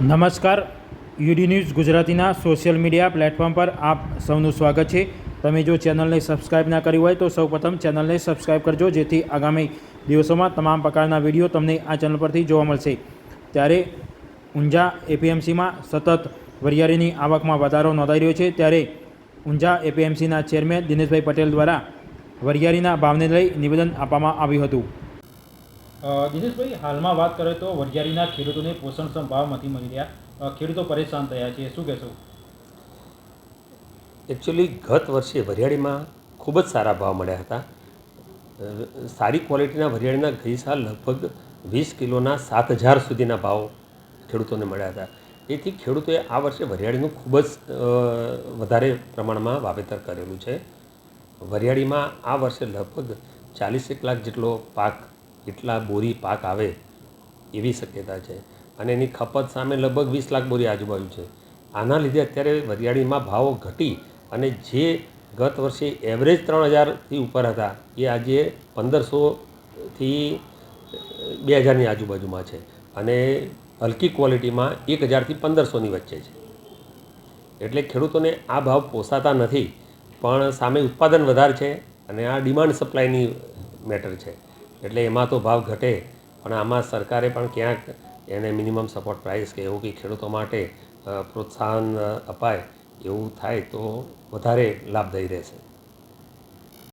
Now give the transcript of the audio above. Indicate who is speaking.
Speaker 1: નમસ્કાર. UD news ગુજરાતીના social media platform પર આપ સૌનું સ્વાગત છે. તમે જો ચેનલને સબસ્ક્રાઇબ ના કરી હોય તો સૌપ્રથમ ચેનલને સબસ્ક્રાઇબ કરજો, જેથી આગામી દિવસોમાં તમામ પ્રકારના વીડિયો તમને આ ચેનલ પરથી જોવા મળશે. ત્યારે ઊંઝા એપીએમસીમાં સતત વરિયાળીની આવકમાં વધારો નોંધાઈ રહ્યો છે. ત્યારે ઊંઝા એપીએમસીના ચેરમેન દિનેશભાઈ પટેલ દ્વારા વરિયાળીના ભાવને લઈ નિવેદન આપવામાં આવ્યું હતું. દિનેશભાઈ, હાલમાં વાત કરે તો વરિયાળીના ખેડૂતોને પોષણક્ષમ ભાવ નથી મળી રહ્યા. ખેડૂતો પરેશાન થયા છે. શું કહેશો?
Speaker 2: એકચ્યુઅલી ગત વર્ષે વરિયાળીમાં ખૂબ જ સારા ભાવ મળ્યા હતા. સારી ક્વોલિટીના વરિયાળીના ગઈ સાલ લગભગ વીસ કિલોના સાત હજાર સુધીના ભાવ ખેડૂતોને મળ્યા હતા. તેથી ખેડૂતોએ આ વર્ષે વરિયાળીનું ખૂબ જ વધારે પ્રમાણમાં વાવેતર કરેલું છે. વરિયાળીમાં આ વર્ષે લગભગ ચાલીસેક લાખ જેટલો પાક એટલા બોરી પાક આવે એવી શક્યતા છે. અને એની ખપત સામે લગભગ વીસ લાખ બોરી આજુબાજુ છે. આના લીધે અત્યારે વરિયાળીમાં ભાવો ઘટી અને જે ગત વર્ષે એવરેજ ત્રણ હજારથી ઉપર હતા, એ આજે પંદરસોથી બે હજારની આજુબાજુમાં છે. અને હલકી ક્વોલિટીમાં એક હજારથી પંદરસોની વચ્ચે છે. એટલે ખેડૂતોને આ ભાવ પોસાતા નથી, પણ સામે ઉત્પાદન વધારે છે અને આ ડિમાન્ડ સપ્લાયની મેટર છે. એટલે એમાં તો ભાવ ઘટે, પણ આમાં સરકારે પણ ક્યાંક એને મિનિમમ સપોર્ટ પ્રાઇસ કે એવું કંઈ ખેડૂતો માટે પ્રોત્સાહન અપાય એવું થાય તો વધારે લાભદાયી રહેશે.